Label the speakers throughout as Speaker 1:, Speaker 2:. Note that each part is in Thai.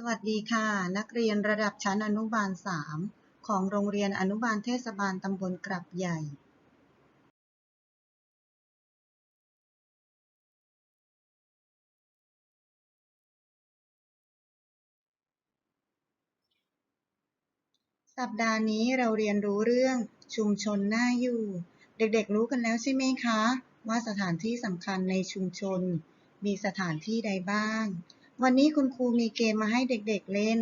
Speaker 1: สวัสดีค่ะ นักเรียนระดับชั้นอนุบาล 3 ของโรงเรียนอนุบาลเทศบาลตำบลกรับใหญ่ สัปดาห์นี้เราเรียนรู้เรื่องชุมชนน่าอยู่ เด็กๆรู้กันแล้วใช่ไหมคะ ว่าสถานที่สำคัญในชุมชน มีสถานที่ใดบ้าง วันนี้คุณครูมีเกมมาให้เด็กๆเล่น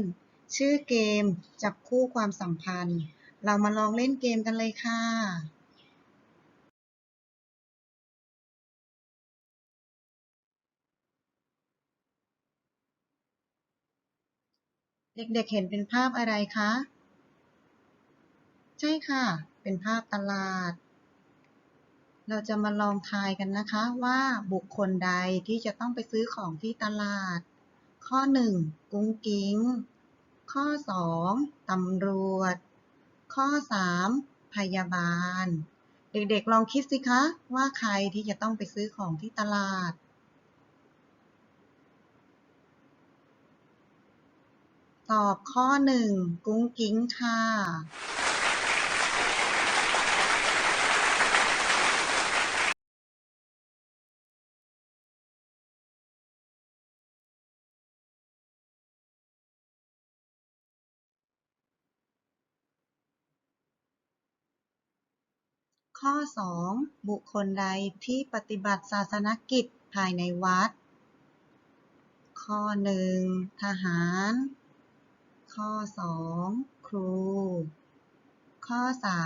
Speaker 1: ชื่อเกมจับคู่ความสัมพันธ์ เรามาลองเล่นเกมกันเลยค่ะ เด็กๆเห็นเป็นภาพอะไรคะ ใช่ค่ะ เป็นภาพตลาด เราจะมาลองทายกันนะคะว่าบุคคลใดที่จะต้องไปซื้อของที่ตลาด ข้อ 1. กุ้งกิ้ง ข้อ 2. ตำรวจ ข้อ 3. พยาบาล เด็กๆ ลองคิดสิคะ ว่าใครที่จะต้องไปซื้อของที่ตลาด ตอบข้อ 1. กุ้งกิ้งค่ะ ข้อ 2. บุคคลใดที่ปฏิบัติศาสนกิจภายในวัด ข้อ 1. ทหาร ข้อ 2. ครู ข้อ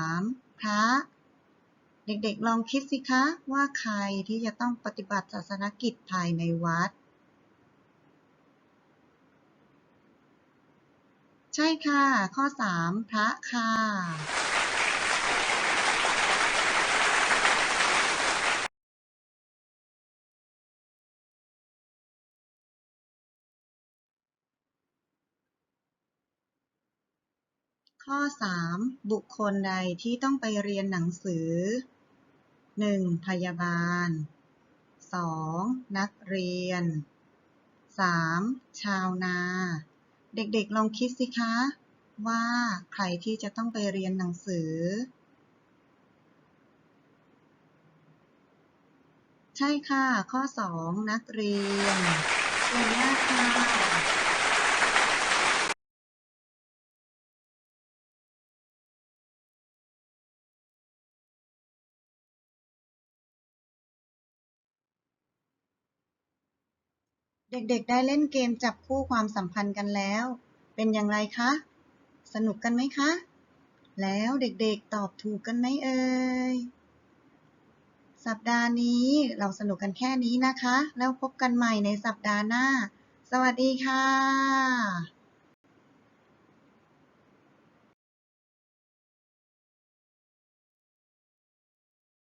Speaker 1: 3. พระ เด็กๆลองคิดสิคะว่าใครที่จะต้องปฏิบัติศาสนกิจภายในวัด ใช่ค่ะ ข้อ 3. พระค่ะ ข้อ 3. บุคคลใดที่ต้องไปเรียนหนังสือ 1. พยาบาล 2. นักเรียน 3. ชาวนา เด็กๆลองคิดสิคะ ว่าใครที่จะต้องไปเรียนหนังสือ ใช่ค่ะ ข้อ 2 นักเรียน เด็กๆ ได้เล่นเกมจับคู่ความสัมพันธ์กันแล้ว เป็นอย่างไรคะ สนุกกันไหมคะ แล้วเด็กๆ ตอบถูกกันไหมเอ่ย สัปดาห์นี้เราสนุกกันแค่นี้นะคะ แล้วพบกันใหม่ในสัปดาห์หน้า สวัสดีค่ะ